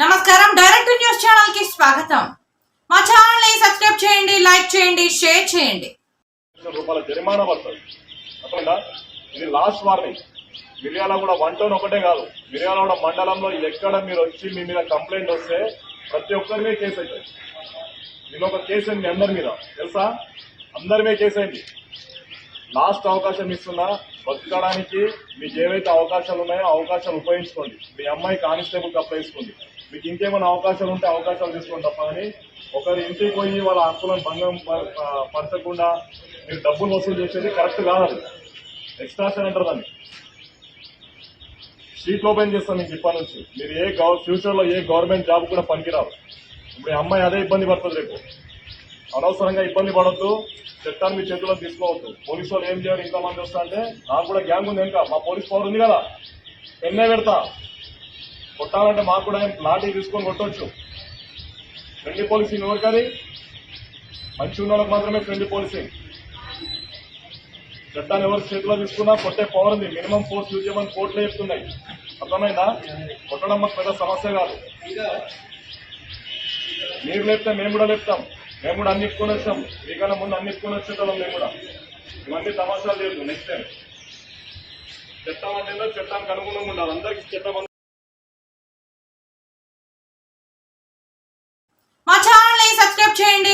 నమస్కారం. డైరెక్ట్ న్యూస్కి స్వాగతం. మా ఛానల్ని సబ్స్క్రైబ్ చేయండి లైక్ చేయండి షేర్ చేయండి. రూపాయల జరిమానా పడుతుంది. అర్థమైందా? ఇది last warning Miryalaguda one town ఒకటే కాదు. మిర్యాలగూడ మండలంలో ఎక్కడ మీరు వచ్చి మీ మీద కంప్లైంట్ వస్తే ప్రతి ఒక్కరి మీద కేసు అవుతుంది. నేను ఒక కేసు మీ అందరి మీద. తెలుసా? అందరి మీద లాస్ట్ అవకాశం ఇస్తున్నా. బతకడానికి మీకు ఏవైతే అవకాశాలు ఉన్నాయో అవకాశాలు ఉపయోగించుకోండి. మీ అమ్మాయి కానిస్టేబుల్ అప్లై చేసుకోండి. మీకు ఇంకేమైనా అవకాశాలు ఉంటే అవకాశాలు తీసుకోండి తప్ప కానీ ఒకరి ఇంటికి పోయి వాళ్ళ హక్కులను భంగం పరచకుండా మీరు డబ్బులు వసూలు చేసేది కరెక్ట్ కాదు. అది ఎక్స్ట్రాషన్ అంటారు దాన్ని. షీట్ ఓపెన్ చేస్తాను మీకు ఇప్పటి నుంచి. మీరు ఏ ఫ్యూచర్ ఫ్యూచర్లో ఏ గవర్నమెంట్ జాబ్ కూడా పనికిరావు ఇప్పుడు అమ్మాయి అదే ఇబ్బంది పడుతుంది రేపు. అనవసరంగా ఇబ్బంది పడద్దు. చట్టాన్ని మీ చేతిలో తీసుకోవద్దు. పోలీసు వాళ్ళు ఏం చేయాలి ఇంకా మంది వస్తా అంటే నాకు కూడా గ్యాంగ్ ఉంది ఇంకా మా పోలీస్ పవర్ ఉంది కదా. ఎన్నే పెడతా. కొట్టాలంటే మాకు కూడా లాఠీ తీసుకొని కొట్టొచ్చు. ఫ్రెండ్లీ పోలీసింగ్ ఎవరికది మంచి ఉన్న వాళ్ళకి మాత్రమే ఫ్రెండ్లీ పోలీసింగ్. చట్టాన్ని ఎవరు చేతిలో తీసుకున్నా కొట్టే పవర్ ఉంది. మినిమం ఫోర్స్ యూజ్ చేయమని కోర్టులో చెప్తున్నాయి. అర్థమైందా? కొట్టడం మాకు పెద్ద సమస్య కాదు. మీరు లేపితే మేము కూడా లేపుతాం. మేము కూడా అన్ని ఇప్పుకొని వచ్చాం. మీకన్నా ముందు అన్ని ఇప్పుకొని వచ్చేటోళ్ళం మేము కూడా. ఇవన్నీ తమాషాలు లేదు నెక్స్ట్ టైం చట్టం అంటే చట్టానికి అనుగుణంగా ఉండాలి. అందరికీ చట్టం